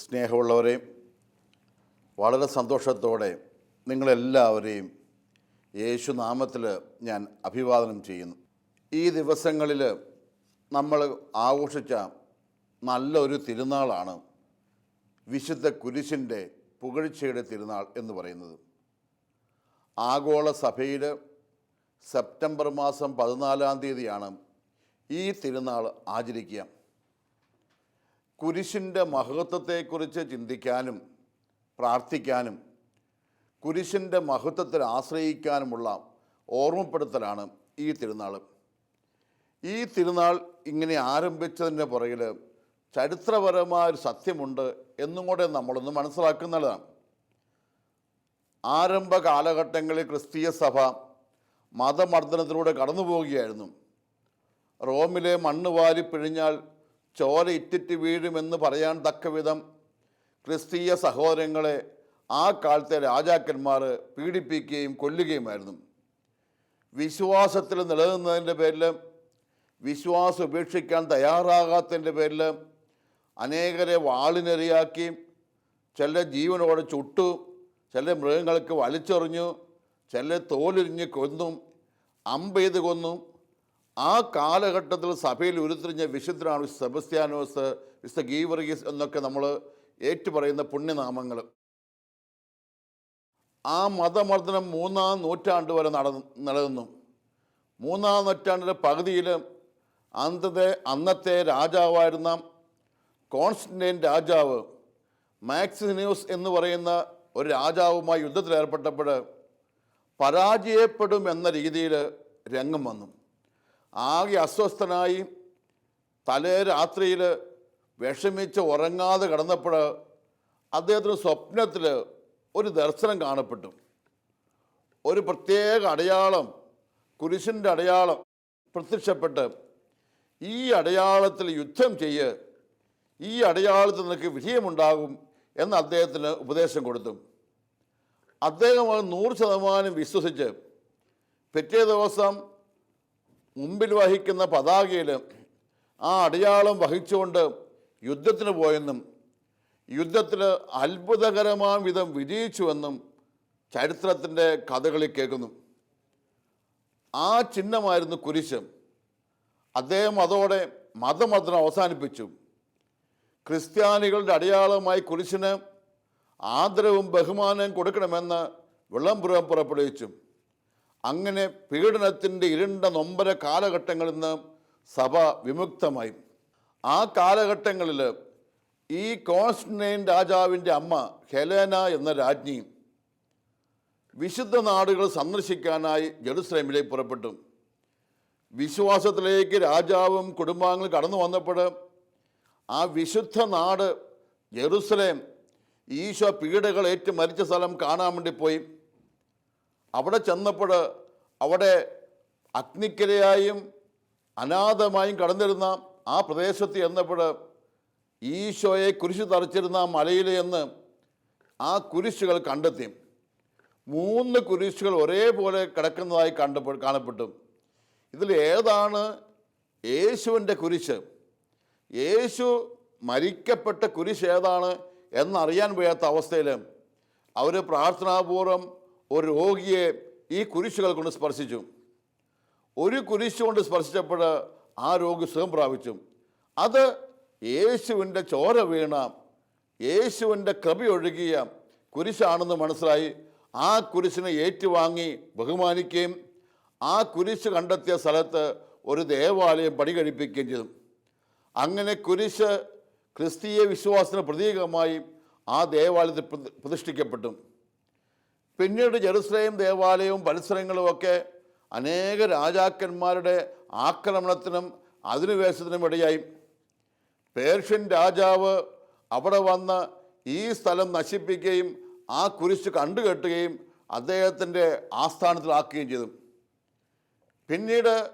സ്നേഹമുള്ളവരെ വളരെ സന്തോഷത്തോടെ നിങ്ങളെല്ലാവരെയും യേശുനാമത്തിൽ ഞാൻ അഭിവാദനം ചെയ്യുന്നു. ഈ ദിവസങ്ങളിൽ നമ്മൾ ആഘോഷിച്ച നല്ലൊരു തിരുനാളാണ് വിശുദ്ധ കുരിശിന്റെ പുകഴ്ചയുടെ തിരുനാൾ എന്ന് പറയുന്നത്. ആഗോള സഭയിൽ സെപ്റ്റംബർ മാസം പതിനാലാം തീയതിയാണ് ഈ തിരുനാൾ ആചരിക്കുക. കുരിശിന്റെ മഹത്വത്തെക്കുറിച്ച് ചിന്തിക്കാനും പ്രാർത്ഥിക്കാനും കുരിശിന്റെ മഹത്വത്തിൽ ആശ്രയിക്കാനുമുള്ള ഓർമ്മപ്പെടുത്തലാണ് ഈ തിരുനാൾ. ഈ തിരുനാൾ ഇങ്ങനെ ആരംഭിച്ചതിന്റെ പുറകിൽ ചരിത്രപരമായ ഒരു സത്യമുണ്ട് എന്നും കൂടെ നമ്മളൊന്ന് മനസ്സിലാക്കുന്നതാണ്. ആരംഭ കാലഘട്ടങ്ങളിൽ ക്രിസ്തീയ സഭ മതമർദ്ദനത്തിലൂടെ കടന്നു പോവുകയായിരുന്നു റോമിലെ മണ്ണ് വാരി പിഴിഞ്ഞാൽ ചോര ഇറ്റിറ്റ് വീഴുമെന്ന് പറയാൻ തക്ക വിധം ക്രിസ്തീയ സഹോദരങ്ങളെ ആ കാലത്തെ രാജാക്കന്മാർ പീഡിപ്പിക്കുകയും കൊല്ലുകയുമായിരുന്നു. വിശ്വാസത്തിൽ നിലനിന്നതിന്റെ പേരിൽ വിശ്വാസം ഉപേക്ഷിക്കാൻ തയ്യാറാകാത്തതിന്റെ പേരിൽ അനേകരെ വാളിനെറിയാക്കി ചില ജീവനോടെ ചുട്ടു ചില മൃഗങ്ങൾക്ക് വലിച്ചെറിഞ്ഞു ചില തോലിരിഞ്ഞ് കൊന്നും അമ്പെയ്ത് കൊന്നും ആ കാലഘട്ടത്തിൽ സഭയിൽ ഉരുത്തിരിഞ്ഞ വിശുദ്ധനാണ് വിശുദ്ധ സെബസ്ത്യാനോസ് വിശുദ്ധ ഗീവർഗീസ് എന്നൊക്കെ നമ്മൾ ഏറ്റുപറയുന്ന പുണ്യനാമങ്ങൾ. ആ മതമർദ്ദനം മൂന്നാം നൂറ്റാണ്ട് വരെ നട നിലനിന്നു. മൂന്നാം നൂറ്റാണ്ടിന്റെ പകുതിയിൽ അന്നത്തെ അന്നത്തെ രാജാവായിരുന്ന കോൺസ്റ്റന്റൈൻ രാജാവ് മാക്സിനിയോസ് എന്ന് പറയുന്ന ഒരു രാജാവുമായി യുദ്ധത്തിലേർപ്പെട്ടപ്പോൾ പരാജയപ്പെടും എന്ന രീതിയിൽ രംഗം വന്നു. ആകെ അസ്വസ്ഥനായി തലേ രാത്രിയിൽ വിഷമിച്ച് ഉറങ്ങാതെ കിടന്നപ്പോൾ അദ്ദേഹത്തിന് സ്വപ്നത്തിൽ ഒരു ദർശനം കാണപ്പെട്ടു. ഒരു പ്രത്യേക അടയാളം കുരിശിന്റെ അടയാളം പ്രത്യക്ഷപ്പെട്ട് ഈ അടയാളത്തിൽ യുദ്ധം ചെയ്യ് ഈ അടയാളത്തിൽ നിനക്ക് വിജയമുണ്ടാകും എന്ന് അദ്ദേഹത്തിന് ഉപദേശം കൊടുത്തു. അദ്ദേഹം അത് നൂറ് ശതമാനം വിശ്വസിച്ച് പിറ്റേ ദിവസം മുമ്പിൽ വഹിക്കുന്ന പതാകയിൽ ആ അടയാളം വഹിച്ചുകൊണ്ട് യുദ്ധത്തിന് പോയെന്നും യുദ്ധത്തിൽ അത്ഭുതകരമായ വിധം വിജയിച്ചുവെന്നും ചരിത്രത്തിന്റെ കഥകളിൽ കേൾക്കുന്നു. ആ ചിഹ്നമായിരുന്നു കുരിശ്. അദ്ദേഹം അതോടെ മതമർദ്ദനം അവസാനിപ്പിച്ചു. ക്രിസ്ത്യാനികളുടെ അടയാളമായി കുരിശിന് ആദരവും ബഹുമാനവും കൊടുക്കണമെന്ന് വിളംബരം പുറപ്പെടുവിച്ചു. അങ്ങനെ പീഡനത്തിന്റെ ഇരുണ്ട നൊമ്പര കാലഘട്ടങ്ങളിൽ നിന്ന് സഭ വിമുക്തമായി. ആ കാലഘട്ടങ്ങളിൽ ഈ കോൺസ്റ്റന്റൈൻ രാജാവിന്റെ അമ്മ ഹെലേന എന്ന രാജ്ഞി വിശുദ്ധ നാടുകൾ സന്ദർശിക്കാനായി ജെറുസലേമിലേക്ക് പുറപ്പെട്ടു. വിശ്വാസത്തിലേക്ക് രാജാവും കുടുംബാംഗങ്ങളും കടന്നു വന്നപ്പോൾ ആ വിശുദ്ധ നാട് ജെറുസലേം ഈശോ പീഡകൾ ഏറ്റ് മരിച്ച സ്ഥലം കാണാൻ വേണ്ടി പോയി. അവിടെ ചെന്നപ്പോൾ അവിടെ അഗ്നിക്കരയായും അനാഥമായും കടന്നിരുന്ന ആ പ്രദേശത്ത് ചെന്നപ്പോൾ ഈശോയെ കുരിശ് തറച്ചിരുന്ന മലയിൽ എന്ന് ആ കുരിശുകൾ കണ്ടെത്തി. മൂന്ന് കുരിശുകൾ ഒരേപോലെ കിടക്കുന്നതായി കണ്ടപ്പോൾ കാണപ്പെട്ടു. ഇതിൽ ഏതാണ്? യേശുവിന്റെ കുരിശ്. യേശു മരിക്കപ്പെട്ട കുരിശ് ഏതാണ്? എന്നറിയാൻ വയ്യാത്ത അവസ്ഥയിൽ അവർ പ്രാർത്ഥനാപൂർവം ഒരു രോഗിയെ ഈ കുരിശുകൾ കൊണ്ട് സ്പർശിച്ചു. ഒരു കുരിശ് കൊണ്ട് സ്പർശിച്ചപ്പോൾ ആ രോഗി സുഖം പ്രാപിച്ചു. അത് യേശുവിന്റെ ചോര വീണ യേശുവിന്റെ കൃപയൊഴുകിയ കുരിശാണെന്ന് മനസ്സിലായി. ആ കുരിശിനെ ഏറ്റുവാങ്ങി ബഹുമാനിക്കുകയും ആ കുരിശ് കണ്ടെത്തിയ സ്ഥലത്ത് ഒരു ദേവാലയം പണി കഴിപ്പിക്കുകയും ചെയ്തു. അങ്ങനെ കുരിശ് ക്രിസ്തീയ വിശ്വാസത്തിന് പ്രതീകമായി ആ ദേവാലയത്തിൽ പ്രതി- പ്രതിഷ്ഠിക്കപ്പെട്ടു. പിന്നീട് ജെറുസലേം ദേവാലയവും പരിസരങ്ങളുമൊക്കെ അനേക രാജാക്കന്മാരുടെ ആക്രമണത്തിനും അധിനിവേശത്തിനും ഇടയായി. പേർഷ്യൻ രാജാവ് അവിടെ വന്ന് ഈ സ്ഥലം നശിപ്പിക്കുകയും ആ കുരിശ് കണ്ടുകെട്ടുകയും അദ്ദേഹത്തിന്റെ ആസ്ഥാനത്തിലാക്കുകയും ചെയ്തു. പിന്നീട്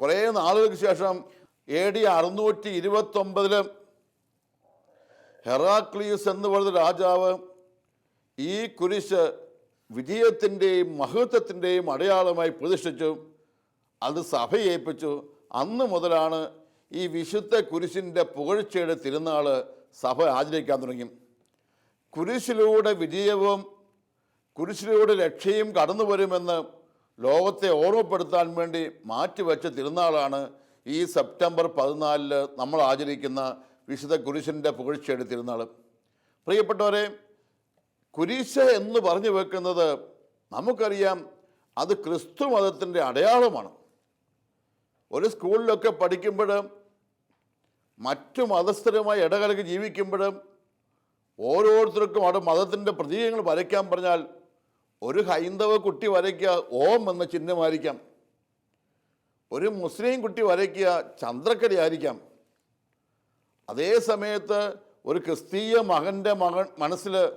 കുറേ നാളുകൾക്ക് ശേഷം എ ഡി അറുന്നൂറ്റി ഇരുപത്തൊമ്പതിൽ ഹെറാക്ലിയസ് എന്ന് പറയുന്ന രാജാവ് ഈ കുരിശ് വിജയത്തിന്റെയും മഹത്വത്തിന്റെയും അടയാളമായി പ്രതിഷ്ഠിച്ചു അത് സഭയെ ഏൽപ്പിച്ചു അന്ന് മുതലാണ് ഈ വിശുദ്ധ കുരിശിന്റെ പുകഴ്ചയുടെ തിരുനാൾ സഭ ആചരിക്കാൻ തുടങ്ങി. കുരിശിലൂടെ വിജയവും കുരിശിലൂടെ രക്ഷയും കടന്നു വരുമെന്ന് ലോകത്തെ ഓർമ്മപ്പെടുത്താൻ വേണ്ടി മാറ്റിവെച്ച തിരുനാളാണ് ഈ സെപ്റ്റംബർ പതിനാലിൽ നമ്മൾ ആചരിക്കുന്ന വിശുദ്ധ കുരിശിന്റെ പുകഴ്ചയുടെ തിരുനാൾ പ്രിയപ്പെട്ടവരെ കുരിശ് എന്ന് പറഞ്ഞു വെക്കുന്നത് നമുക്കറിയാം അത് ക്രിസ്തു മതത്തിന്റെ അടയാളമാണ്. ഒരു സ്കൂളിലൊക്കെ പഠിക്കുമ്പോൾ മറ്റു മതസ്ഥരുമായി ഇടകലക്ക് ജീവിക്കുമ്പോഴും ഓരോരുത്തർക്കും അവിടെ മതത്തിന്റെ പ്രതീകങ്ങൾ വരയ്ക്കാൻ പറഞ്ഞാൽ ഒരു ഹൈന്ദവ കുട്ടി വരയ്ക്കുക ഓം എന്ന ചിഹ്നമായിരിക്കാം. ഒരു മുസ്ലിം കുട്ടി വരയ്ക്കുക ചന്ദ്രക്കരി ആയിരിക്കാം അതേ സമയത്ത് ഒരു ക്രിസ്തീയ മകന്റെ മകൻ മനസ്സിൽ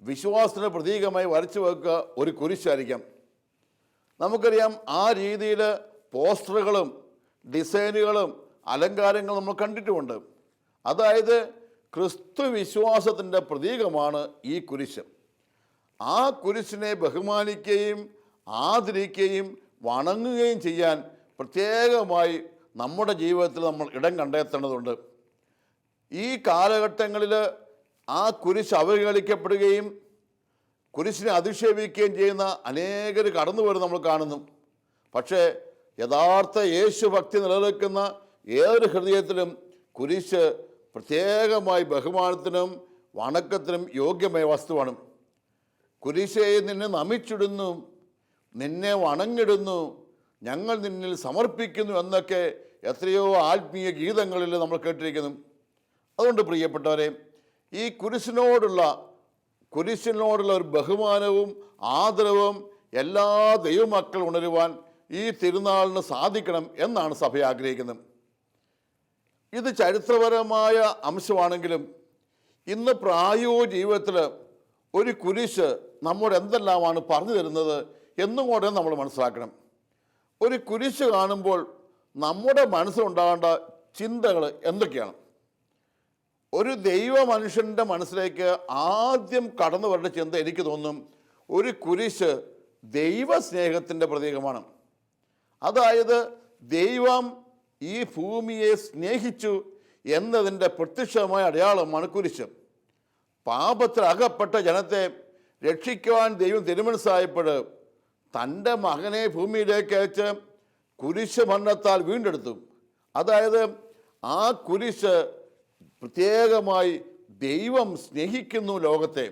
വിശ്വാസത്തിന്റെ പ്രതീകമായി വരച്ചു വെക്കുക ഒരു കുരിശായിരിക്കാം. നമുക്കറിയാം ആ രീതിയിൽ പോസ്റ്ററുകളും ഡിസൈനുകളും അലങ്കാരങ്ങളും നമ്മൾ കണ്ടിട്ടുമുണ്ട്. അതായത് ക്രിസ്തു വിശ്വാസത്തിന്റെ പ്രതീകമാണ് ഈ കുരിശ്. ആ കുരിശിനെ ബഹുമാനിക്കുകയും ആദരിക്കുകയും വണങ്ങുകയും ചെയ്യാൻ പ്രത്യേകമായി നമ്മുടെ ജീവിതത്തിൽ നമ്മൾ ഇടം കണ്ടെത്തേണ്ടതുണ്ട്. ഈ കാലഘട്ടങ്ങളിൽ ആ കുരിശ് അവഹേളിക്കപ്പെടുകയും കുരിശിനെ അധിക്ഷേപിക്കുകയും ചെയ്യുന്ന അനേകർ കടന്നു വരും നമ്മൾ കാണുന്നു. പക്ഷേ യഥാർത്ഥ യേശു ഭക്തി നിലനിൽക്കുന്ന ഏതൊരു ഹൃദയത്തിലും കുരിശ് പ്രത്യേകമായി ബഹുമാനത്തിനും വണക്കത്തിനും യോഗ്യമായ വസ്തുവാണ്. കുരിശയെ നിന്നെ നമിച്ചിടുന്നു നിന്നെ വണങ്ങിടുന്നു ഞങ്ങൾ നിന്നിൽ സമർപ്പിക്കുന്നു എന്നൊക്കെ എത്രയോ ആത്മീയ ഗീതങ്ങളിൽ നമ്മൾ കേട്ടിരിക്കുന്നു. അതുകൊണ്ട് പ്രിയപ്പെട്ടവരെ ഈ കുരിശിനോടുള്ള കുരിശിനോടുള്ള ഒരു ബഹുമാനവും ആദരവും എല്ലാ ദൈവമക്കൾ ഉണരുവാൻ ഈ തിരുനാളിന് സാധിക്കണം എന്നാണ് സഭ ആഗ്രഹിക്കുന്നത്. ഇത് ചരിത്രപരമായ അംശമാണെങ്കിലും ഇന്ന് പ്രായോ ജീവിതത്തിൽ ഒരു കുരിശ് നമ്മോട് എന്തെല്ലാമാണ് പറഞ്ഞു തരുന്നത് എന്നും കൂടെ നമ്മൾ മനസ്സിലാക്കണം. ഒരു കുരിശ് കാണുമ്പോൾ നമ്മുടെ മനസ്സിലുണ്ടാകേണ്ട ചിന്തകൾ എന്തൊക്കെയാണ്? ഒരു ദൈവ മനുഷ്യന്റെ മനസ്സിലേക്ക് ആദ്യം കടന്നു വരേണ്ട ചിന്ത എനിക്ക് തോന്നും ഒരു കുരിശ് ദൈവസ്നേഹത്തിന്റെ പ്രതീകമാണ്. അതായത് ദൈവം ഈ ഭൂമിയെ സ്നേഹിച്ചു എന്നതിന്റെ പ്രത്യക്ഷമായ അടയാളമാണ് കുരിശ്. പാപത്തിൽ അകപ്പെട്ട ജനത്തെ രക്ഷിക്കുവാൻ ദൈവം തിരുമനസ്സായപ്പോൾ തന്റെ മകനെ ഭൂമിയിലേക്ക് അയച്ച് കുരിശ് മരണത്താൽ വീണ്ടെടുത്തു. അതായത് ആ കുരിശ് പ്രത്യേകമായി ദൈവം സ്നേഹിക്കുന്നു ലോകത്തെ.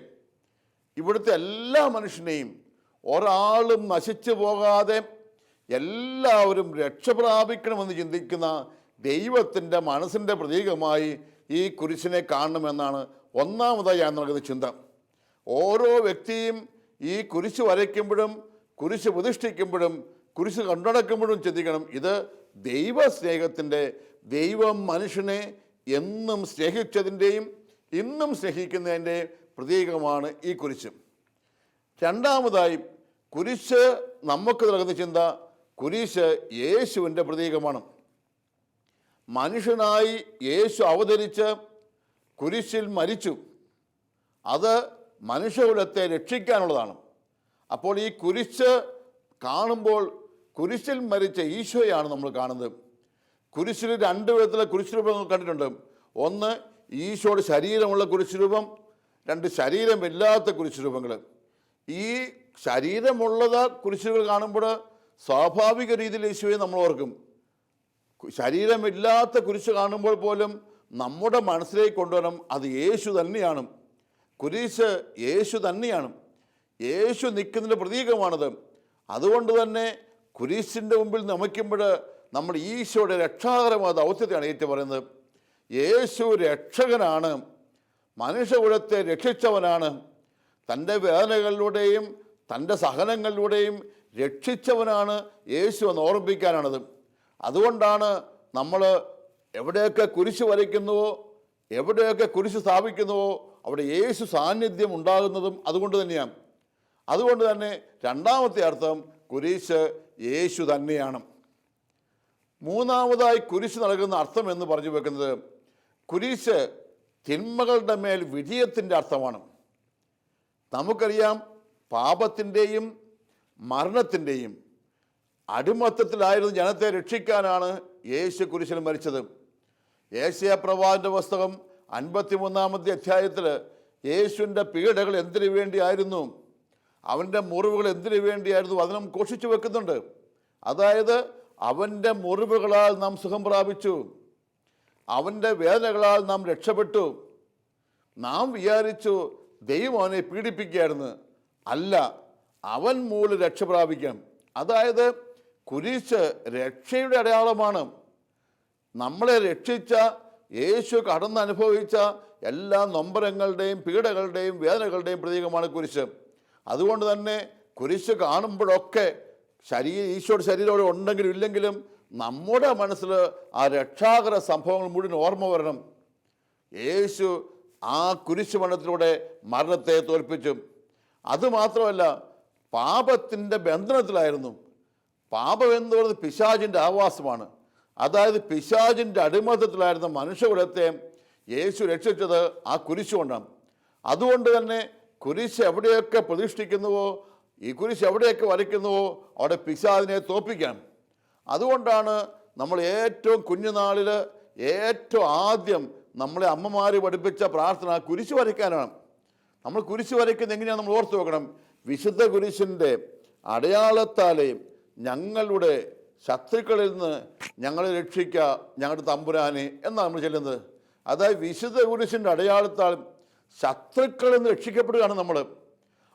ഇവിടുത്തെ എല്ലാ മനുഷ്യനെയും ഒരാളും നശിച്ചു പോകാതെ എല്ലാവരും രക്ഷ പ്രാപിക്കണമെന്ന് ചിന്തിക്കുന്ന ദൈവത്തിന്റെ മനസ്സിന്റെ പ്രതീകമായി ഈ കുരിശിനെ കാണണമെന്നാണ് ഒന്നാമതായി ഞാൻ നൽകുന്ന ചിന്ത. ഓരോ വ്യക്തിയും ഈ കുരിശ് വരയ്ക്കുമ്പോഴും കുരിശ് പ്രതിഷ്ഠിക്കുമ്പോഴും കുരിശ് കണ്ടടക്കുമ്പോഴും ചിന്തിക്കണം. ഇത് ദൈവസ്നേഹത്തിന്റെ ദൈവം മനുഷ്യനെ എന്നും സ്നേഹിച്ചതിന്റെയും ഇന്നും സ്നേഹിക്കുന്നതിന്റെ പ്രതീകമാണ് ഈ കുരിശ്. രണ്ടാമതായി കുരിശ് നമുക്ക് നൽകുന്ന ചിന്ത കുരിശ് യേശുവിന്റെ പ്രതീകമാണ്. മനുഷ്യനായി യേശു അവതരിച്ച് കുരിശിൽ മരിച്ചു. അത് മനുഷ്യകുലത്തെ രക്ഷിക്കാനുള്ളതാണ്. അപ്പോൾ ഈ കുരിശ് കാണുമ്പോൾ കുരിശിൽ മരിച്ച ഈശോയാണ് നമ്മൾ കാണുന്നത്. കുരിശിൽ രണ്ട് വിധത്തിലെ കുരിശുരൂപം കണ്ടിട്ടുണ്ട്. ഒന്ന് ഈശോയുടെ ശരീരമുള്ള കുരിശുരൂപം രണ്ട് ശരീരമില്ലാത്ത കുരിശുരൂപങ്ങൾ ഈ ശരീരമുള്ളത് കുരിശുകൾ കാണുമ്പോൾ സ്വാഭാവിക രീതിയിൽ ഈശോയെ നമ്മൾ ഓർക്കും. ശരീരമില്ലാത്ത കുരിശ് കാണുമ്പോൾ പോലും നമ്മുടെ മനസ്സിലേക്ക് കൊണ്ടുവരണം അത് യേശു തന്നെയാണ്. കുരിശ് യേശു തന്നെയാണ്. യേശു നിൽക്കുന്നതിന്റെ പ്രതീകമാണത്. അതുകൊണ്ട് തന്നെ കുരിശിന്റെ മുമ്പിൽ നമിക്കുമ്പോൾ നമ്മൾ ഈശോയുടെ രക്ഷാകരമായ ദൗത്യത്തെയാണ് ഏറ്റു പറയുന്നത് യേശു രക്ഷകനാണ്. മനുഷ്യകുലത്തെ രക്ഷിച്ചവനാണ്. തന്റെ വേദനകളിലൂടെയും തന്റെ സഹനങ്ങളിലൂടെയും രക്ഷിച്ചവനാണ് യേശു എന്ന് ഓർമ്മിപ്പിക്കാനാണത്. അതുകൊണ്ടാണ് നമ്മൾ എവിടെയൊക്കെ കുരിശ് വരയ്ക്കുന്നുവോ എവിടെയൊക്കെ കുരിശ് സ്ഥാപിക്കുന്നുവോ അവിടെ യേശു സാന്നിധ്യം ഉണ്ടാകുന്നതും അതുകൊണ്ട് തന്നെയാണ്. അതുകൊണ്ട് തന്നെ രണ്ടാമത്തെ അർത്ഥം കുരിശ് യേശു തന്നെയാണ്. മൂന്നാമതായി കുരിശ് നൽകുന്ന അർത്ഥം എന്ന് പറഞ്ഞു വെക്കുന്നത് കുരിശ് തിന്മകളുടെ മേൽ വിജയത്തിന്റെ അർത്ഥമാണ്. നമുക്കറിയാം പാപത്തിന്റെയും മരണത്തിന്റെയും അടിമത്തത്തിലായിരുന്നു ജനത്തെ രക്ഷിക്കാനാണ് യേശു കുരിശിൽ മരിച്ചത്. ഏഷ്യ പ്രവാചന്റെ പുസ്തകം അൻപത്തിമൂന്നാമത്തെ അധ്യായത്തിൽ യേശുവിന്റെ പീഡകൾ എന്തിനു വേണ്ടിയായിരുന്നു? അവന്റെ മുറിവുകൾ എന്തിനു വേണ്ടിയായിരുന്നു? അതിനും ഘോഷിച്ചു വെക്കുന്നുണ്ട്. അതായത് അവന്റെ മുറിവുകളാൽ നാം സുഖം പ്രാപിച്ചു. അവന്റെ വേദനകളാൽ നാം രക്ഷപ്പെട്ടു. നാം വിചാരിച്ചു ദൈവം അവനെ പീഡിപ്പിക്കുകയായിരുന്നു. അല്ല അവൻ മൂലം രക്ഷ പ്രാപിക്കാം അതായത് കുരിശ് രക്ഷയുടെ അടയാളമാണ്. നമ്മളെ രക്ഷിച്ച യേശു കടന്ന് അനുഭവിച്ച എല്ലാ നൊമ്പരങ്ങളുടെയും പീഡകളുടെയും വേദനകളുടെയും പ്രതീകമാണ് കുരിശ്. അതുകൊണ്ട് തന്നെ കുരിശ് കാണുമ്പോഴൊക്കെ ശരീര ഈശോയുടെ ശരീരം ഉണ്ടെങ്കിലും ഇല്ലെങ്കിലും നമ്മുടെ മനസ്സിൽ ആ രക്ഷാകര സംഭവങ്ങൾ മുഴുവൻ ഓർമ്മ വരണം. യേശു ആ കുരിശു മരണത്തിലൂടെ മരണത്തെ തോൽപ്പിച്ചു. അതുമാത്രമല്ല പാപത്തിന്റെ ബന്ധനത്തിലായിരുന്നു. പാപം എന്ന് പറയുന്നത് പിശാചിന്റെ ആവാസമാണ്. അതായത് പിശാചിന്റെ അടിമത്തത്തിലായിരുന്ന മനുഷ്യകുലത്തെ യേശു രക്ഷിച്ചത് ആ കുരിശ് കൊണ്ടാണ് അതുകൊണ്ട് തന്നെ കുരിശ് എവിടെയൊക്കെ പ്രതിഷ്ഠിക്കുന്നുവോ ഈ കുരിശ് എവിടെയൊക്കെ വരയ്ക്കുന്നുവോ അവിടെ പിശാദിനെ തോപ്പിക്കാം അതുകൊണ്ടാണ് നമ്മൾ ഏറ്റവും കുഞ്ഞുനാളിൽ ഏറ്റവും ആദ്യം നമ്മളെ അമ്മമാർ പഠിപ്പിച്ച പ്രാർത്ഥന കുരിശ് വരയ്ക്കാനാണ്. നമ്മൾ കുരിശ് വരയ്ക്കുന്നത് എങ്ങനെയാണ് നമ്മൾ ഓർത്ത് വെക്കണം. വിശുദ്ധ കുരിശിന്റെ അടയാളത്താലേ ഞങ്ങളുടെ ശത്രുക്കളിൽ നിന്ന് ഞങ്ങളെ രക്ഷിക്കുക ഞങ്ങളുടെ തമ്പുരാനെ എന്നാണ് നമ്മൾ ചെല്ലുന്നത്. അതായത് വിശുദ്ധ കുരിശിന്റെ അടയാളത്താൽ ശത്രുക്കളിൽ നിന്ന് രക്ഷിക്കപ്പെടുകയാണ് നമ്മൾ.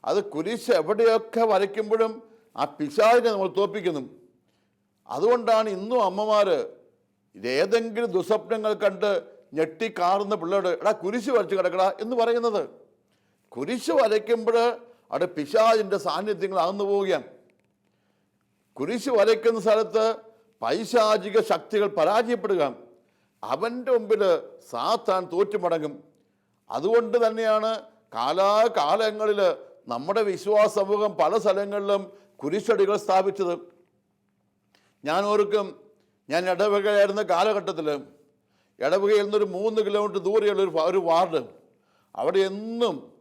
അത് കുരിശ് എവിടെയൊക്കെ വരയ്ക്കുമ്പോഴും ആ പിശാചിനെ നമ്മൾ തോപ്പിക്കുന്നു അതുകൊണ്ടാണ് ഇന്നും അമ്മമാർ ഏതെങ്കിലും ദുസ്വപ്നങ്ങൾ കണ്ട് ഞെട്ടി കാറുന്ന പിള്ളേരോട് എടാ കുരിശ് വരച്ച് കിടക്കടാ എന്ന് പറയുന്നത്. കുരിശ് വരയ്ക്കുമ്പോൾ അവിടെ പിശാചിന്റെ സാന്നിധ്യങ്ങൾ അകന്നു പോവുകയാണ്. കുരിശ് വരയ്ക്കുന്ന സ്ഥലത്ത് പൈശാചിക ശക്തികൾ പരാജയപ്പെടുക അവന്റെ മുമ്പിൽ സാത്താൻ തോറ്റുമടങ്ങും. അതുകൊണ്ട് തന്നെയാണ് കാലാകാലങ്ങളിൽ നമ്മുടെ വിശ്വാസ സമൂഹം പല സ്ഥലങ്ങളിലും കുരിശടികൾ സ്ഥാപിച്ചത്. ഞാൻ ഓർക്കും ഞാൻ ഇടവകയായിരുന്ന കാലഘട്ടത്തിൽ ഇടവകയിൽ നിന്നൊരു മൂന്ന് കിലോമീറ്റർ ദൂരെയുള്ള ഒരു ഒരു വാർഡ്. അവിടെ എന്നും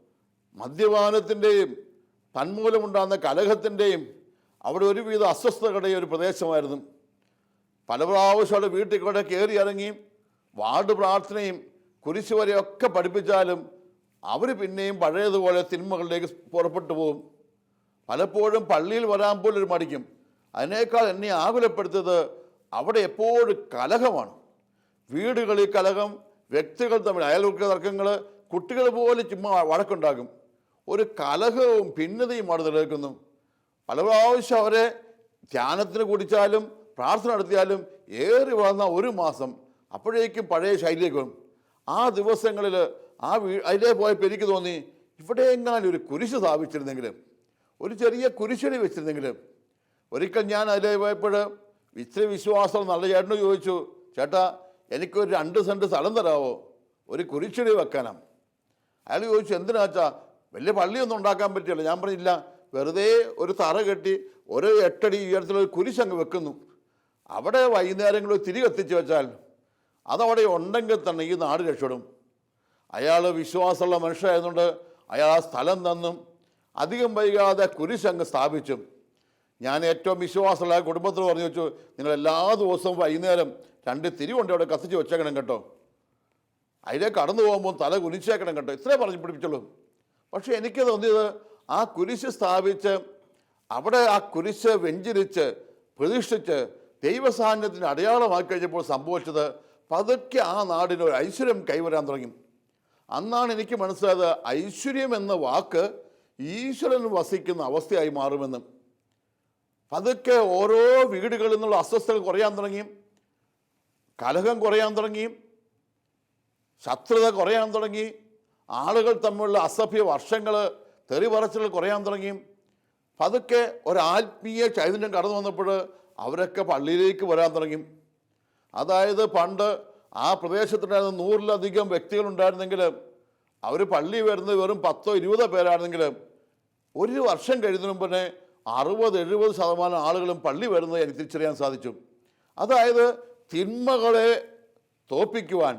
മദ്യപാനത്തിന്റെയും തന്മൂലമുണ്ടാകുന്ന കലഹത്തിന്റെയും അവിടെ ഒരുവിധ അസ്വസ്ഥതയുടെ ഒരു പ്രദേശമായിരുന്നു. പല പ്രാവശ്യം അവിടെ വീട്ടിൽ കൂടെ കയറി ഇറങ്ങി വാർഡ് പ്രാർത്ഥനയും കുരിശുവരെയൊക്കെ പഠിപ്പിച്ചാലും അവർ പിന്നെയും പഴയതുപോലെ തിന്മകളിലേക്ക് പുറപ്പെട്ടു പോകും. പലപ്പോഴും പള്ളിയിൽ വരാൻ പോലും ഒരു മടിക്കും. അതിനേക്കാൾ എന്നെ ആകുലപ്പെടുത്തിയത് അവിടെ എപ്പോഴും കലഹമാണ്. വീടുകളിൽ കലഹം വ്യക്തികൾ തമ്മിൽ അയൽവക്ക തർക്കങ്ങൾ കുട്ടികൾ പോലെ ചുമ്മാ വഴക്കുണ്ടാകും. ഒരു കലഹവും ഭിന്നതയും അവിടെ നിലനിൽക്കുന്നു. പല പ്രാവശ്യം അവരെ ധ്യാനത്തിന് കുടിച്ചാലും പ്രാർത്ഥന നടത്തിയാലും ഏറി വളർന്ന ഒരു മാസം അപ്പോഴേക്കും പഴയ ശൈലിയൊക്കെ ആ ദിവസങ്ങളിൽ ആ വീ അതിലേ പോയപ്പോൾ എനിക്ക് തോന്നി ഇവിടെ എങ്ങാനും ഒരു കുരിശ് സ്ഥാപിച്ചിരുന്നെങ്കിൽ ഒരു ചെറിയ കുരിശടി വെച്ചിരുന്നെങ്കിൽ ഒരിക്കൽ ഞാൻ അതിലേ പോയപ്പോൾ ഇച്ചിരി വിശ്വാസം നല്ല ചേട്ടനോട് ചോദിച്ചു ചേട്ടാ എനിക്കൊരു രണ്ട് സെന്റ് സ്ഥലം തരാമോ ഒരു കുരിശടി വെക്കാനാണ് അയാൾ ചോദിച്ചു എന്തിനാച്ചാ വലിയ പള്ളിയൊന്നും ഉണ്ടാക്കാൻ പറ്റില്ല. ഞാൻ പറഞ്ഞില്ല വെറുതെ ഒരു തറ കെട്ടി ഒരു എട്ടടി ഉയരത്തിലൊരു കുരിശങ്ങ് വെക്കുന്നു. അവിടെ വൈകുന്നേരങ്ങളിൽ തിരി കത്തിച്ച് വെച്ചാൽ അതവിടെ ഉണ്ടെങ്കിൽ തന്നെ ഈ നാട് രക്ഷപ്പെടും. അയാൾ വിശ്വാസമുള്ള മനുഷ്യരായതുകൊണ്ട് അയാൾ ആ സ്ഥലം തന്നും അധികം വൈകാതെ കുരിശങ്ങ് സ്ഥാപിച്ചും. ഞാൻ ഏറ്റവും വിശ്വാസമുള്ള കുടുംബത്തിൽ പറഞ്ഞു വെച്ചു നിങ്ങൾ എല്ലാ ദിവസവും വൈകുന്നേരം രണ്ട് തിരി കൊണ്ട് അവിടെ കത്തിച്ച് വെച്ചേക്കണം കേട്ടോ. അതിലെ കടന്നു പോകുമ്പോൾ തല കുനിച്ചേക്കണം കേട്ടോ. ഇത്രേ പറഞ്ഞു പിടിപ്പിച്ചുള്ളൂ. പക്ഷേ എനിക്ക് തോന്നിയത് ആ കുരിശ് സ്ഥാപിച്ച് അവിടെ ആ കുരിശ് വെഞ്ചരിച്ച് പ്രതിഷ്ഠിച്ച് ദൈവസാന്നിധ്യത്തിന് അടയാളമാക്കി കഴിഞ്ഞപ്പോൾ സംഭവിച്ചത് പതുക്കെ ആ നാടിന് ഒരു ഐശ്വര്യം കൈവരാൻ തുടങ്ങി. അന്നാണ് എനിക്ക് മനസ്സിലായത് ഐശ്വര്യം എന്ന വാക്ക് ഈശ്വരൻ വസിക്കുന്ന അവസ്ഥയായി മാറുമെന്നും. പതുക്കെ ഓരോ വീടുകളിൽ നിന്നുള്ള അസ്വസ്ഥകൾ കുറയാൻ തുടങ്ങി. കലഹം കുറയാൻ തുടങ്ങി. ശത്രുത കുറയാൻ തുടങ്ങി. ആളുകൾ തമ്മിലുള്ള അസഭ്യ വർഷങ്ങൾ തെറിപറച്ചിൽ കുറയാൻ തുടങ്ങി. പതുക്കെ ഒരാത്മീയ ചൈതന്യം കടന്നു വന്നപ്പോൾ അവരൊക്കെ പള്ളിയിലേക്ക് വരാൻ തുടങ്ങി. അതായത് പണ്ട് ആ പ്രദേശത്തുണ്ടായിരുന്ന നൂറിലധികം വ്യക്തികൾ ഉണ്ടായിരുന്നെങ്കിൽ അവർ പള്ളി വരുന്നത് വെറും പത്തോ ഇരുപതോ പേരാണെങ്കിൽ ഒരു വർഷം കഴിയുന്നതിന് മുമ്പേ അറുപത് എഴുപത് ശതമാനം ആളുകളും പള്ളി വരുന്നത് എനിക്ക് തിരിച്ചറിയാൻ സാധിച്ചു. അതായത് തിന്മകളെ തോപ്പിക്കുവാൻ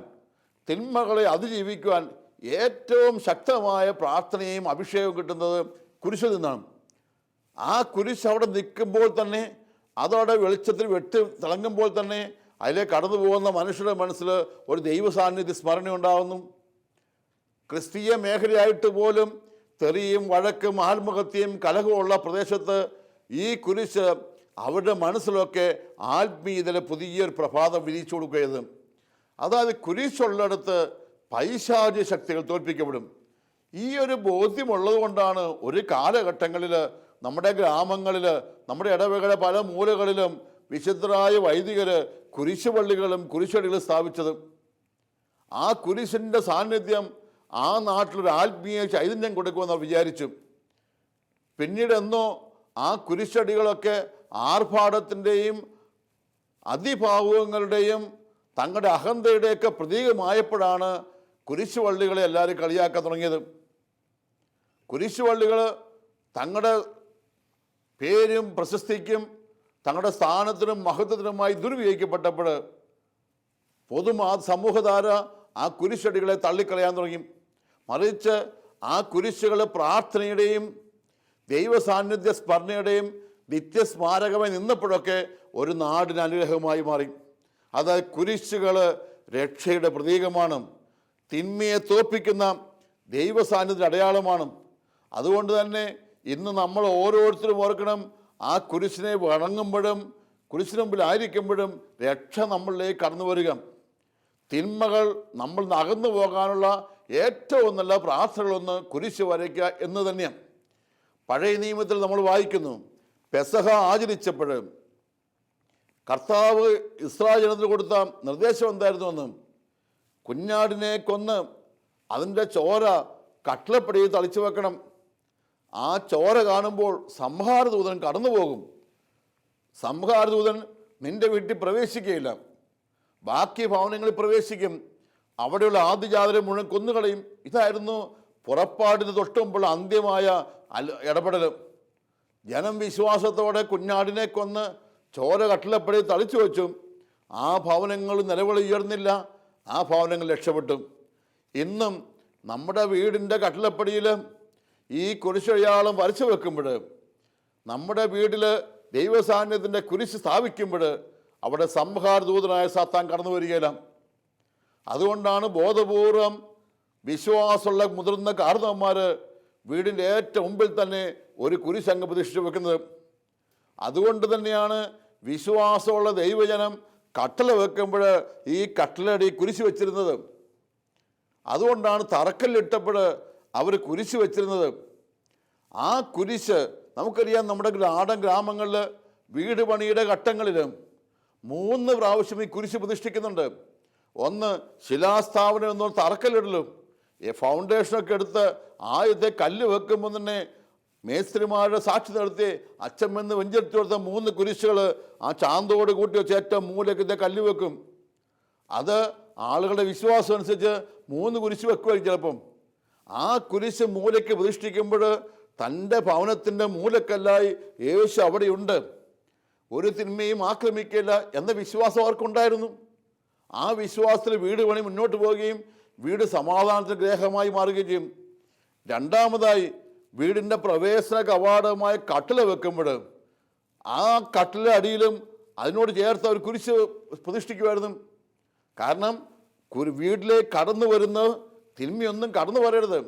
തിന്മകളെ അതിജീവിക്കുവാൻ ഏറ്റവും ശക്തമായ പ്രാർത്ഥനയും അഭിഷേകവും കിട്ടുന്നത് കുരിശിൽ നിന്നാണ്. ആ കുരിശ് അവിടെ നിൽക്കുമ്പോൾ തന്നെ അതവിടെ വെളിച്ചത്തിൽ വെട്ടി തിളങ്ങുമ്പോൾ തന്നെ അതിലെ കടന്നു പോകുന്ന മനുഷ്യരുടെ മനസ്സിൽ ഒരു ദൈവ സാന്നിധ്യ സ്മരണ ഉണ്ടാവുന്നു. ക്രിസ്തീയ മേഖലയായിട്ട് പോലും തെറിയും വഴക്കും ആത്മഹത്യയും കലഹമുള്ള പ്രദേശത്ത് ഈ കുരിശ് അവരുടെ മനസ്സിലൊക്കെ ആത്മീയതയിലെ പുതിയൊരു പ്രഭാതം വിരിച്ചു കൊടുക്കുകയത് അതായത് കുരിശുള്ളിടത്ത് പൈശാചി ശക്തികൾ തോൽപ്പിക്കപ്പെടും. ഈ ഒരു ബോധ്യമുള്ളത് കൊണ്ടാണ് ഒരു കാലഘട്ടങ്ങളിൽ നമ്മുടെ ഗ്രാമങ്ങളിൽ നമ്മുടെ ഇടവകയുടെ പല മൂലകളിലും വിശുദ്ധരായ വൈദികർ കുരിശുപള്ളികളും കുരിശടികൾ സ്ഥാപിച്ചത്. ആ കുരിശിന്റെ സാന്നിധ്യം ആ നാട്ടിലൊരു ആത്മീയ ചൈതന്യം കൊടുക്കുമെന്ന് വിചാരിച്ചു. പിന്നീട് എന്നോ ആ കുരിശടികളൊക്കെ ആർഭാടത്തിന്റെയും അതിഭാവുകങ്ങളുടെയും തങ്ങളുടെ അഹന്തയുടെയൊക്കെ പ്രതീകമായപ്പോഴാണ് കുരിശുവള്ളികളെ എല്ലാവരും കളിയാക്കാൻ തുടങ്ങിയത്. കുരിശുവള്ളികൾ തങ്ങളുടെ പേരും പ്രശസ്തിക്കും തങ്ങളുടെ സ്ഥാനത്തിനും മഹത്വത്തിനുമായി ദുർവിനിയോഗിക്കപ്പെട്ടപ്പോൾ പൊതുമാ സമൂഹധാര ആ കുരിശടികളെ തള്ളിക്കളയാൻ തുടങ്ങി. മറിച്ച് ആ കുരിശുകൾ പ്രാർത്ഥനയുടെയും ദൈവസാന്നിധ്യ സ്മരണയുടെയും നിത്യസ്മാരകമായി നിന്നപ്പോഴൊക്കെ ഒരു നാടിന് അനുഗ്രഹമായി മാറി. അത് കുരിശുകൾ രക്ഷയുടെ പ്രതീകമാണ്. തിന്മയെ തോൽപ്പിക്കുന്ന ദൈവസാന്നിധ്യ അടയാളമാണ്. അതുകൊണ്ട് തന്നെ ഇന്ന് നമ്മൾ ഓരോരുത്തരും ഓർക്കണം ആ കുരിശിനെ വണങ്ങുമ്പോഴും കുരിശിന് മുമ്പിൽ ആയിരിക്കുമ്പോഴും രക്ഷ നമ്മളിലേക്ക് കടന്നു വരിക. തിന്മകൾ നമ്മൾ അകന്നു പോകാനുള്ള ഏറ്റവും നല്ല പ്രാർത്ഥനകളൊന്ന് കുരിശ് വരയ്ക്കുക എന്ന് തന്നെയാണ്. പഴയ നിയമത്തിൽ നമ്മൾ വായിക്കുന്നു പെസഹ ആചരിച്ചപ്പോൾ കർത്താവ് ഇസ്രായേൽ ജനത്തിന് കൊടുത്ത നിർദ്ദേശം എന്തായിരുന്നു എന്ന്? കുഞ്ഞാടിനെ കൊന്ന് അതിന്റെ ചോര കട്ടിളപ്പടിയിൽ തളിച്ചു വെക്കണം. ആ ചോര കാണുമ്പോൾ സംഹാരദൂതൻ കടന്നു പോകും സംഹാരദൂതൻ നിന്റെ വീട്ടിൽ പ്രവേശിക്കുകയില്ല. ബാക്കി ഭവനങ്ങളിൽ പ്രവേശിക്കും. അവിടെയുള്ള ആദ്യജാതരെ മുഴുവൻ കൊന്നുകളയും. ഇതായിരുന്നു പുറപ്പാടിന് തൊട്ടുമ്പോൾ അന്ത്യമായ ഇടപെടൽ. ജനം വിശ്വാസത്തോടെ കുഞ്ഞാടിനെ കൊന്ന് ചോര കട്ടിലപ്പടി തളിച്ചു വെച്ചു. ആ ഭവനങ്ങൾ നിലവിളി ഉയർന്നില്ല. ആ ഭവനങ്ങൾ രക്ഷപ്പെട്ടു. ഇന്നും നമ്മുടെ വീടിന്റെ കട്ടിലപ്പടിയിൽ ഈ കുരിശഴയാളം വരച്ചു വെക്കുമ്പോൾ നമ്മുടെ വീട്ടിൽ ദൈവസാന്നിധ്യത്തിന്റെ കുരിശ് സ്ഥാപിക്കുമ്പോൾ അവിടെ സംഹാരദൂതനായ സാത്താൻ കടന്നു വരികയില്ല. അതുകൊണ്ടാണ് ബോധപൂർവം വിശ്വാസമുള്ള മുതിർന്ന കാർന്നവന്മാർ വീടിന്റെ ഏറ്റവും മുമ്പിൽ തന്നെ ഒരു കുരിശങ്ങ് പ്രതിഷ്ഠിച്ച് വെക്കുന്നത്. അതുകൊണ്ട് തന്നെയാണ് വിശ്വാസമുള്ള ദൈവജനം കട്ടല വെക്കുമ്പോൾ ഈ കട്ടലടി കുരിശ് വെച്ചിരുന്നത്. അതുകൊണ്ടാണ് തറക്കല്ലിട്ടപ്പോൾ അവർ കുരിശ് വെച്ചിരുന്നത്. ആ കുരിശ് നമുക്കറിയാം നമ്മുടെ നാടൻ ഗ്രാമങ്ങളിൽ വീട് പണിയുടെ ഘട്ടങ്ങളിൽ മൂന്ന് പ്രാവശ്യം ഈ കുരിശ് പ്രതിഷ്ഠിക്കുന്നുണ്ട്. ഒന്ന് ശിലാസ്ഥാപനം എന്നൊരു തറക്കല്ലിടലും ഫൗണ്ടേഷനൊക്കെ എടുത്ത് ആദ്യത്തെ കല്ല് വെക്കുമ്പോൾ തന്നെ മേസ്ത്രിമാരുടെ സാക്ഷി നടത്തി അച്ഛമെന്ന് വെഞ്ചരിച്ചു കൊടുത്ത മൂന്ന് കുരിശുകൾ ആ ചാന്തോട് കൂട്ടി വെച്ച് ഏറ്റവും മൂലക്കത്തെ കല്ല് വെക്കും. അത് ആളുകളുടെ വിശ്വാസം അനുസരിച്ച് മൂന്ന് കുരിശ് വെക്കുമായിരിക്കും ചിലപ്പം. ആ കുരിശ് മൂലയ്ക്ക് പ്രതിഷ്ഠിക്കുമ്പോൾ തന്റെ ഭവനത്തിന്റെ മൂലക്കല്ലായി യേശു അവിടെയുണ്ട്. ഒരു തിന്മയും ആക്രമിക്കില്ല എന്ന വിശ്വാസം അവർക്കുണ്ടായിരുന്നു. ആ വിശ്വാസത്തിൽ വീട് പണി മുന്നോട്ട് പോവുകയും വീട് സമാധാനത്തിന് ഗ്രഹമായി മാറുകയും ചെയ്യും. രണ്ടാമതായി വീടിന്റെ പ്രവേശന കവാടമായ കട്ടില വെക്കുമ്പോൾ ആ കട്ടിലെ അടിയിലും അതിനോട് ചേർത്ത് അവർ കുരിശ് പ്രതിഷ്ഠിക്കുമായിരുന്നു. കാരണം കുരു വീട്ടിലേക്ക് കടന്നു വരുന്ന തിന്മയൊന്നും കടന്നു വരരുത്.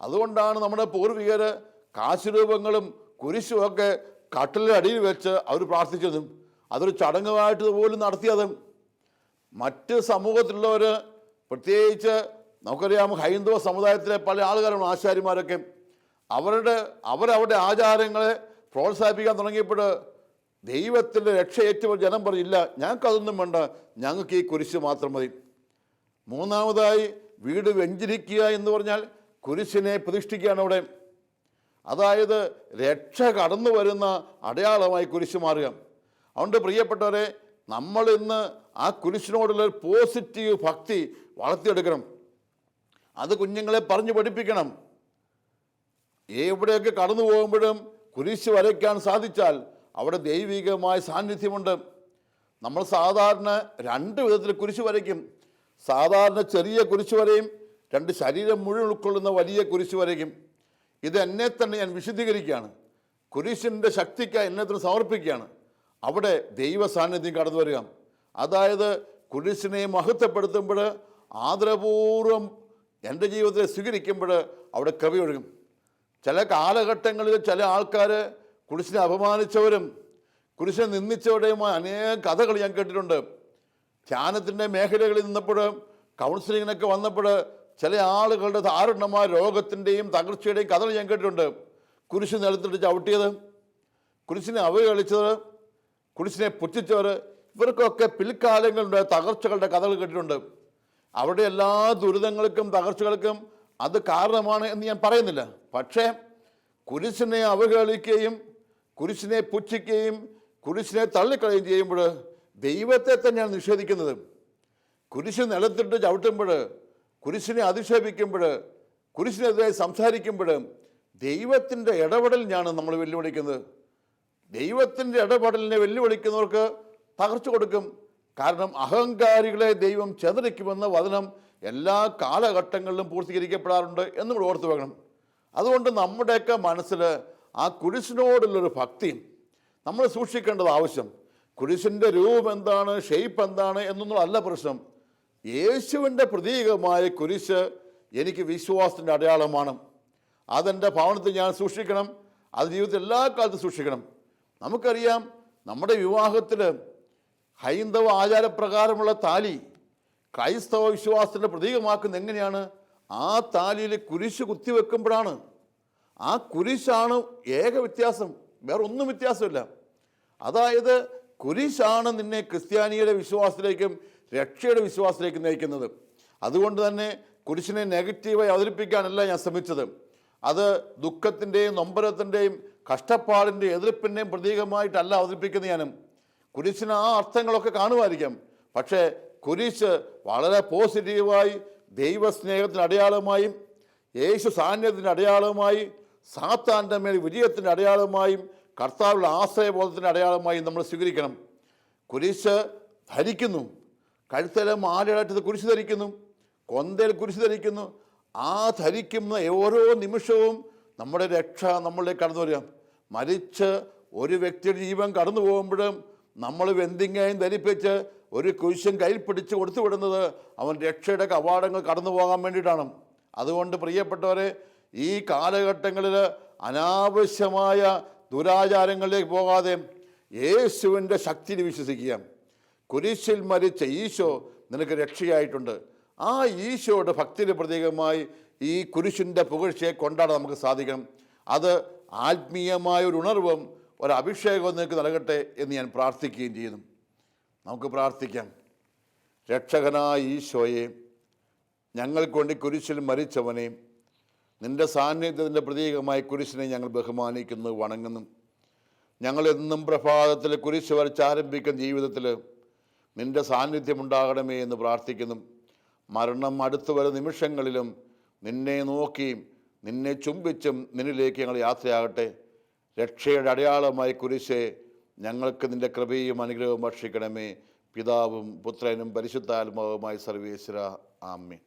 അതുകൊണ്ടാണ് നമ്മുടെ പൂർവികർ കാശുരൂപങ്ങളും കുരിശും ഒക്കെ കട്ടിലടിയിൽ വെച്ച് അവർ പ്രാർത്ഥിച്ചതും അതൊരു ചടങ്ങുമായിട്ട് പോലും നടത്തിയതും. മറ്റ് സമൂഹത്തിലുള്ളവർ പ്രത്യേകിച്ച് നമുക്കറിയാം ഹൈന്ദവ സമുദായത്തിലെ പല ആളുകാരാണ് ആശാരിമാരൊക്കെ അവരുടെ അവരവരുടെ ആചാരങ്ങളെ പ്രോത്സാഹിപ്പിക്കാൻ തുടങ്ങിയപ്പോൾ ദൈവത്തിന്റെ രക്ഷ ഏറ്റവും ജനം പറഞ്ഞില്ല ഞങ്ങൾക്കതൊന്നും വേണ്ട. ഞങ്ങൾക്ക് ഈ കുരിശ് മാത്രം മതി. മൂന്നാമതായി വീട് വെഞ്ചരിക്കുക എന്ന് പറഞ്ഞാൽ കുരിശിനെ പ്രതിഷ്ഠിക്കുകയാണ് അവിടെ. അതായത് രക്ഷ കടന്നു വരുന്ന അടയാളമായി കുരിശ് മാറുക. അതുകൊണ്ട് പ്രിയപ്പെട്ടവരെ നമ്മൾ ഇന്ന് ആ കുരിശിനോടുള്ള പോസിറ്റീവ് ഭക്തി വളർത്തിയെടുക്കണം. അത് കുഞ്ഞുങ്ങളെ പറഞ്ഞു പഠിപ്പിക്കണം. എവിടെയൊക്കെ കടന്നു പോകുമ്പോഴും കുരിശ് വരയ്ക്കാൻ സാധിച്ചാൽ അവിടെ ദൈവികമായ സാന്നിധ്യമുണ്ട്. നമ്മൾ സാധാരണ രണ്ട് വിധത്തിൽ കുരിശ് വരയ്ക്കും. സാധാരണ ചെറിയ കുരിശ് വരയും രണ്ട് ശരീരം മുഴുവൻ ഉൾക്കൊള്ളുന്ന വലിയ കുരിശ് വരയ്ക്കും. ഇത് എന്നെ തന്നെ ഞാൻ വിശുദ്ധീകരിക്കുകയാണ്. കുരിശിന്റെ ശക്തിക്ക് എന്നെ തന്നെ സമർപ്പിക്കുകയാണ്. അവിടെ ദൈവ സാന്നിധ്യം കടന്നു വരിക. അതായത് കുരിശിനെ മഹത്വപ്പെടുത്തുമ്പോൾ ആദരപൂർവം എന്റെ ജീവിതത്തെ സ്വീകരിക്കുമ്പോൾ അവിടെ കവി ഒഴുകും. ചില കാലഘട്ടങ്ങളിൽ ചില ആൾക്കാർ കുരിശിനെ അപമാനിച്ചവരും കുരിശിനെ നിന്ദിച്ചവരുടെയുമായ അനേക കഥകൾ ഞാൻ കേട്ടിട്ടുണ്ട്. ധ്യാനത്തിന്റെ മേഖലകളിൽ നിന്നപ്പോൾ കൗൺസിലിങ്ങിനൊക്കെ വന്നപ്പോൾ ചില ആളുകളുടെ ദാരുണമായ രോഗത്തിന്റെയും തകർച്ചയുടെയും കഥകൾ ഞാൻ കേട്ടിട്ടുണ്ട്. കുരിശ് നിലത്തിട്ട് ചവിട്ടിയത് കുരിശിനെ അവഹേളിച്ചത് കുരിശിനെ പുച്ഛിച്ചവർ ഇവർക്കൊക്കെ പിൽക്കാലങ്ങളുടെ തകർച്ചകളുടെ കഥകൾ കേട്ടിട്ടുണ്ട്. അവരുടെ എല്ലാ ദുരിതങ്ങൾക്കും തകർച്ചകൾക്കും അത് കാരണമാണ് എന്ന് ഞാൻ പറയുന്നില്ല. പക്ഷേ കുരിശിനെ അവഹേളിക്കുകയും കുരിശിനെ പുച്ഛിക്കുകയും കുരിശിനെ തള്ളിക്കളയുകയും ചെയ്യുമ്പോൾ ദൈവത്തെ തന്നെയാണ് നിഷേധിക്കുന്നത്. കുരിശ് നിലത്തിട്ട് ചവിട്ടുമ്പോൾ കുരിശിനെ അധിക്ഷേപിക്കുമ്പോൾ കുരിശിനെതിരെ സംസാരിക്കുമ്പോൾ ദൈവത്തിന്റെ ഇടപെടലിനാണ് നമ്മൾ വെല്ലുവിളിക്കുന്നത്. ദൈവത്തിന്റെ ഇടപെടലിനെ വെല്ലുവിളിക്കുന്നവർക്ക് തകർച്ചു കൊടുക്കും. കാരണം അഹങ്കാരികളെ ദൈവം ചെതറിക്കുമെന്ന വചനം എല്ലാ കാലഘട്ടങ്ങളിലും പൂർത്തീകരിക്കപ്പെടാറുണ്ട് എന്നും കൂടെ ഓർത്തു വെക്കണം. അതുകൊണ്ട് നമ്മുടെയൊക്കെ മനസ്സിൽ ആ കുരിശിനോടുള്ളൊരു ഭക്തി നമ്മൾ സൂക്ഷിക്കേണ്ടത് ആവശ്യം. കുരിശിന്റെ രൂപം എന്താണ്? ഷെയ്പ്പ് എന്താണ്? എന്നൊന്നും അല്ല പ്രശ്നം. യേശുവിന്റെ പ്രതീകമായ കുരിശ് എനിക്ക് വിശ്വാസത്തിന്റെ അടയാളമാണ്. അതെന്റെ ഭവനത്തിൽ ഞാൻ സൂക്ഷിക്കണം. അത് ജീവിതത്തിൽ എല്ലാ കാലത്തും സൂക്ഷിക്കണം. നമുക്കറിയാം നമ്മുടെ വിവാഹത്തിൽ ഹൈന്ദവ ആചാരപ്രകാരമുള്ള താലി ക്രൈസ്തവ വിശ്വാസത്തിന്റെ പ്രതീകമാക്കുന്നത് എങ്ങനെയാണ്? ആ താലിയിൽ കുരിശ് കുത്തിവെക്കുമ്പോഴാണ് ആ കുരിശാണ് ഏക വ്യത്യാസം. വേറെ ഒന്നും വ്യത്യാസമില്ല. അതായത് കുരിശാണ് നിന്നെ ക്രിസ്ത്യാനിയുടെ വിശ്വാസത്തിലേക്കും രക്ഷയുടെ വിശ്വാസത്തിലേക്കും നയിക്കുന്നത്. അതുകൊണ്ട് തന്നെ കുരിശിനെ നെഗറ്റീവായി അവതരിപ്പിക്കാനല്ല ഞാൻ ശ്രമിച്ചത്. അത് ദുഃഖത്തിന്റെയും നൊമ്പരത്തിന്റെയും കഷ്ടപ്പാടിന്റെ എതിർപ്പിന്റെയും പ്രതീകമായിട്ടല്ല അവതരിപ്പിക്കുന്നത് ഞാനും. കുരിശിന് ആ അർത്ഥങ്ങളൊക്കെ കാണുമായിരിക്കാം. പക്ഷേ കുരിശ് വളരെ പോസിറ്റീവായി ദൈവസ്നേഹത്തിന് അടയാളമായും യേശു സാന്നിധ്യത്തിന്റെ അടയാളമായി സാത്താന്റെ മേൽ വിജയത്തിന്റെ അടയാളമായും കർത്താവിലുള്ള ആശ്രയബോധത്തിന്റെ അടയാളമായി നമ്മൾ സ്വീകരിക്കണം. കുരിശ് ധരിക്കുന്നു. കഴുത്തല മാലയായിട്ട് കുരിശ് ധരിക്കുന്നു. കൊന്തയിൽ കുരിശ് ധരിക്കുന്നു. ആ ധരിക്കുന്ന ഓരോ നിമിഷവും നമ്മുടെ രക്ഷ നമ്മളിലേക്ക് കടന്നു വരിക. മരിച്ച് ഒരു വ്യക്തിയുടെ ജീവൻ കടന്നു പോകുമ്പോഴും നമ്മൾ വെന്തിങ്ങയും ധരിപ്പിച്ച് ഒരു കുരിശും കയ്യിൽ പിടിച്ച് കൊടുത്തു വിടുന്നത് അവൻ രക്ഷയുടെ കവാടങ്ങൾ കടന്നു പോകാൻ വേണ്ടിയിട്ടാണ്. അതുകൊണ്ട് പ്രിയപ്പെട്ടവരെ ഈ കാലഘട്ടങ്ങളിൽ അനാവശ്യമായ ദുരാചാരങ്ങളിലേക്ക് പോകാതെ യേശുവിന്റെ ശക്തിയിൽ വിശ്വസിക്കുക കുരിശിൽ മരിച്ച ഈശോ നിനക്ക് രക്ഷയായിട്ടുണ്ട്. ആ ഈശോയുടെ ഭക്തിയുടെ പ്രതീകമായി ഈ കുരിശിന്റെ പുകഴ്ചയെ കൊണ്ടാടാൻ നമുക്ക് സാധിക്കണം. അത് ആത്മീയമായ ഒരു ഉണർവും ഒരു അഭിഷേകവും നിങ്ങൾക്ക് നൽകട്ടെ എന്ന് ഞാൻ പ്രാർത്ഥിക്കുകയും ചെയ്യുന്നു. നമുക്ക് പ്രാർത്ഥിക്കാം. രക്ഷകനായ ഈശോയെ ഞങ്ങൾക്ക് വേണ്ടി കുരിശിൽ മരിച്ചവനെ നിന്റെ സാന്നിധ്യത്തിന്റെ പ്രതീകമായി കുരിശിനെ ഞങ്ങൾ ബഹുമാനിക്കുന്നു വണങ്ങുന്നു. ഞങ്ങൾ എന്നും പ്രഭാതത്തിൽ കുരിശ് വരച്ച് ആരംഭിക്കുന്ന ജീവിതത്തിൽ നിന്റെ സാന്നിധ്യം ഉണ്ടാകണമേ എന്ന് പ്രാർത്ഥിക്കുന്നു. മരണം അടുത്തു വരുന്ന നിമിഷങ്ങളിലും നിന്നെ നോക്കിയും നിന്നെ ചുംബിച്ചും നിന്നിലേക്ക് ഞങ്ങൾ യാത്രയാകട്ടെ. രക്ഷയുടെ അടയാളമായി കുരിശെ ഞങ്ങൾക്ക് നിന്റെ കൃപയും അനുഗ്രഹവും ഭക്ഷിക്കണമേ. പിതാവും പുത്രനും പരിശുദ്ധാത്മാവുമായി സർവേശ്വര ആമേ